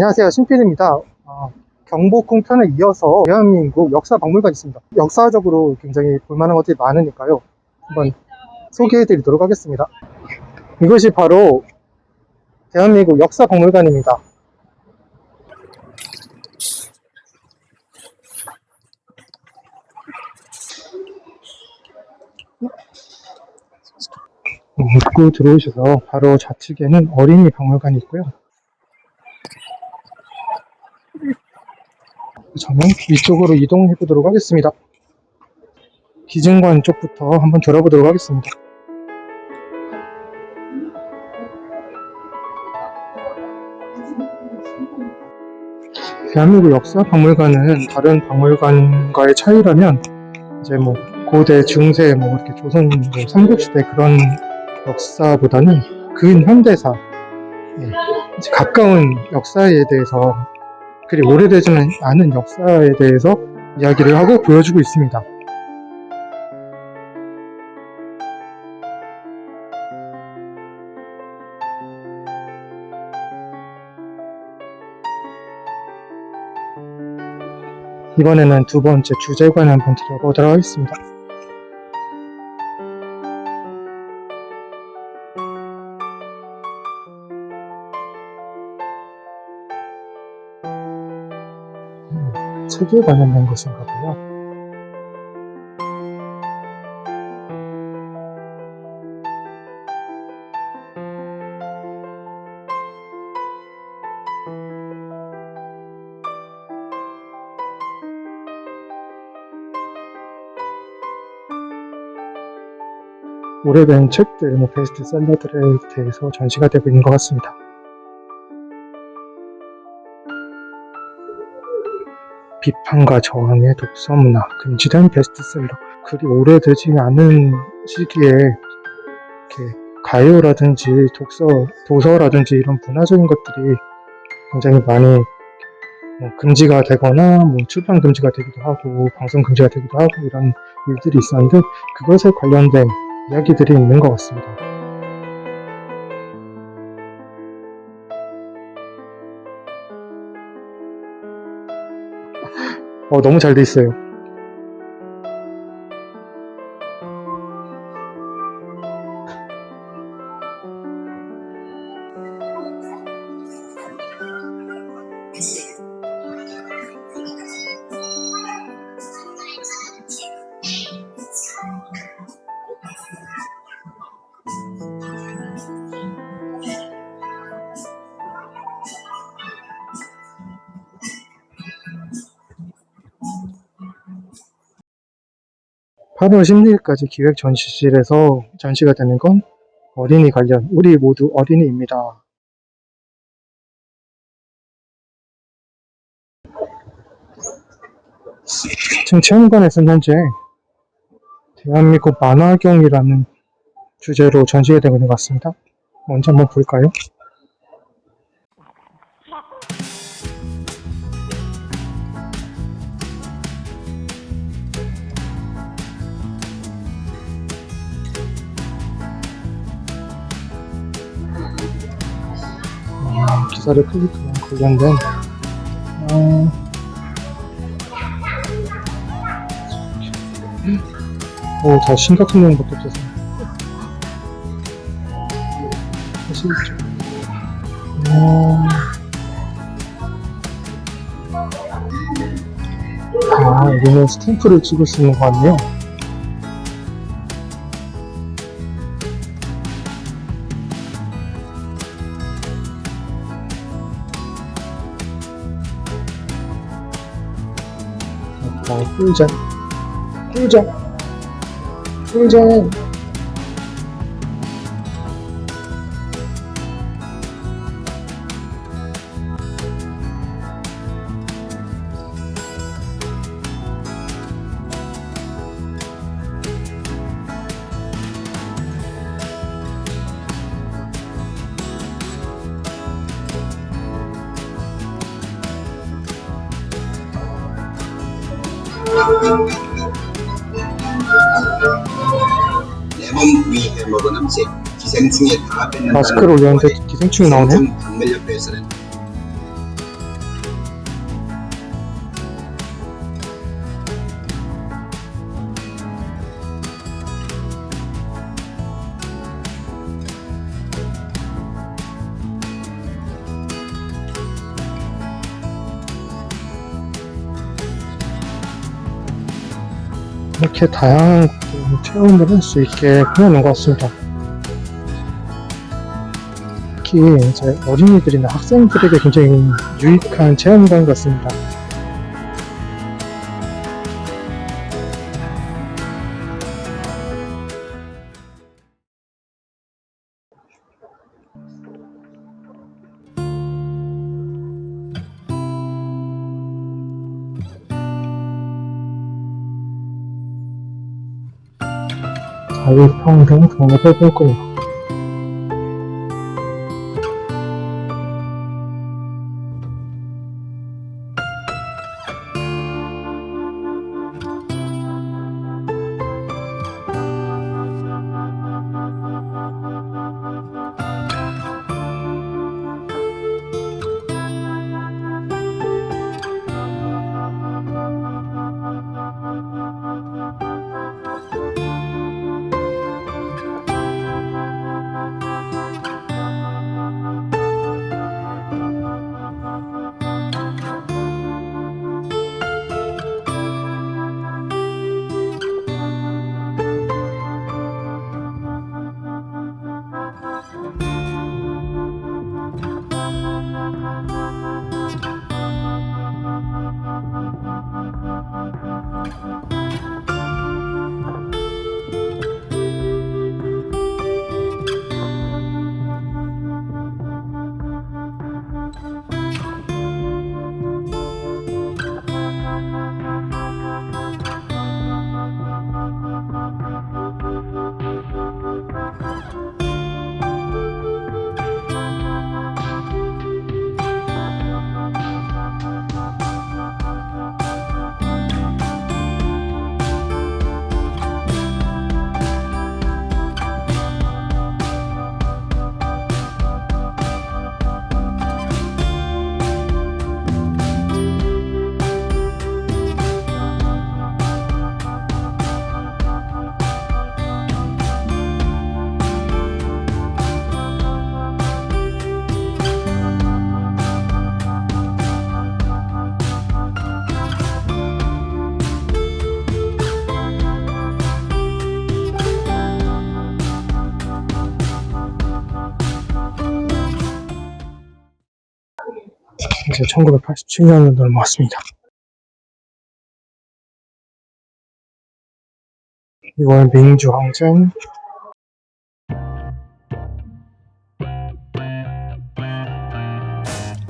안녕하세요. 신필입니다. 어, 경복궁 편에 이어서 대한민국 역사박물관 있습니다. 역사적으로 굉장히 볼만한 것들이 많으니까요. 한번 소개해 드리도록 하겠습니다. 이것이 바로 대한민국 역사박물관입니다. 입구 들어오셔서 바로 좌측에는 어린이 박물관이 있고요. 저는 위쪽으로 이동해 보도록 하겠습니다. 기증관 쪽부터 한번 돌아보도록 하겠습니다. 대한민국 역사 박물관은 다른 박물관과의 차이라면 이제 뭐 고대, 중세, 뭐 이렇게 조선, 뭐 삼국시대 그런 역사보다는 근현대사, 예, 이제 가까운 역사에 대해서 그리 오래되지는 않은 역사에 대해서 이야기를 하고 보여주고 있습니다. 이번에는 두 번째 주제관을 한번 들어보도록 하겠습니다. 책에 관련된 것인가 봐요. 오래된 책들, 뭐 베스트셀러들에 대해서 전시가 되고 있는 것 같습니다. 비판과 저항의 독서 문화, 금지된 베스트셀러. 그리 오래되지 않은 시기에 가요라든지 독서, 도서라든지 이런 문화적인 것들이 굉장히 많이 뭐 금지가 되거나 뭐 출판 금지가 되기도 하고 방송 금지가 되기도 하고 이런 일들이 있었는데 그것에 관련된 이야기들이 있는 것 같습니다. 어, 너무 잘 돼 있어요. (8월 16일까지) 기획 전시실에서 전시가 되는 건 어린이 관련 우리 모두 어린이입니다. 지금 체험관에서는 현재 대한민국 만화경이라는 주제로 전시가 되고 있는 것 같습니다. 먼저 한번 볼까요? 기사를 클릭하면 관련된 어, 오, 다 심각한 내용밖에 없어서 아시겠죠? 어... 아, 여기는 스탬프를 찍을 수 있는 것 같네요. 아, 꿀잼. 꿀잼. 꿀잼. 내몸 위에 먹은 음식 기생충에 다 뺏는다는 마스크를 올렸는데 기생충이 나오네. 기생충 박멸협회에서는 이렇게 다양한 그 체험을 할 수 있게 해놓은 것 같습니다. 특히 이제 어린이들이나 학생들에게 굉장히 유익한 체험관 같습니다. 我제평균会가 어? 며 이제 1987년으로 넘어왔습니다. 이번 민주 항쟁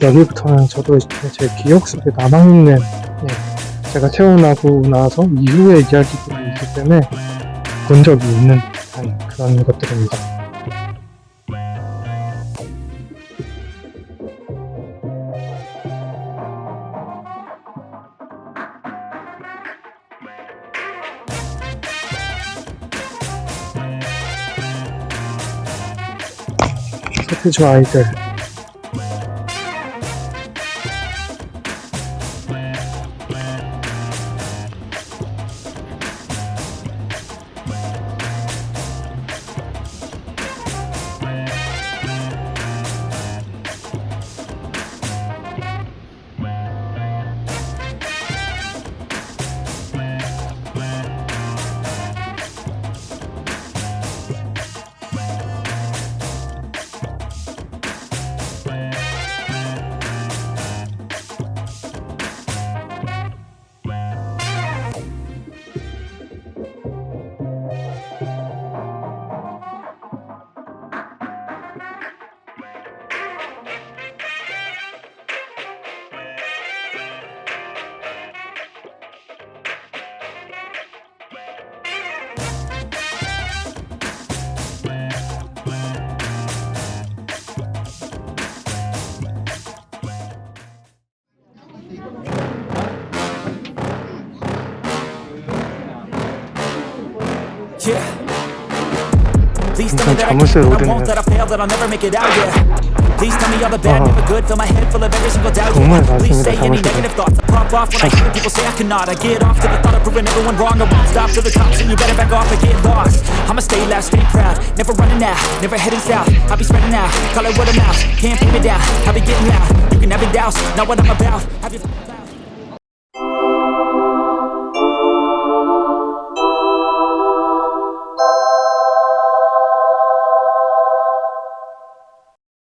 여기부터는 저도 제 기억 속에 남아있는 예, 제가 태어나고 나서 이후의 이야기들이 있기 때문에 본 적이 있는 듯한 그런 것들입니다. 서 Please tell me that I can't, I won't, that I fail, that I'll never make it out, yeah. Please tell me all the bad, never good, fill my head full of every single doubt, yeah. Please say any negative thoughts, I pop off when I hear people say I cannot. I get off to the thought of proving everyone wrong I won't stop till the cops and you better back off or get lost. I'ma stay loud, stay proud, never running out, never heading south. I'll be spreading out, call it word of mouth, can't put me down I'll be getting loud, you can have it douse, not what I'm about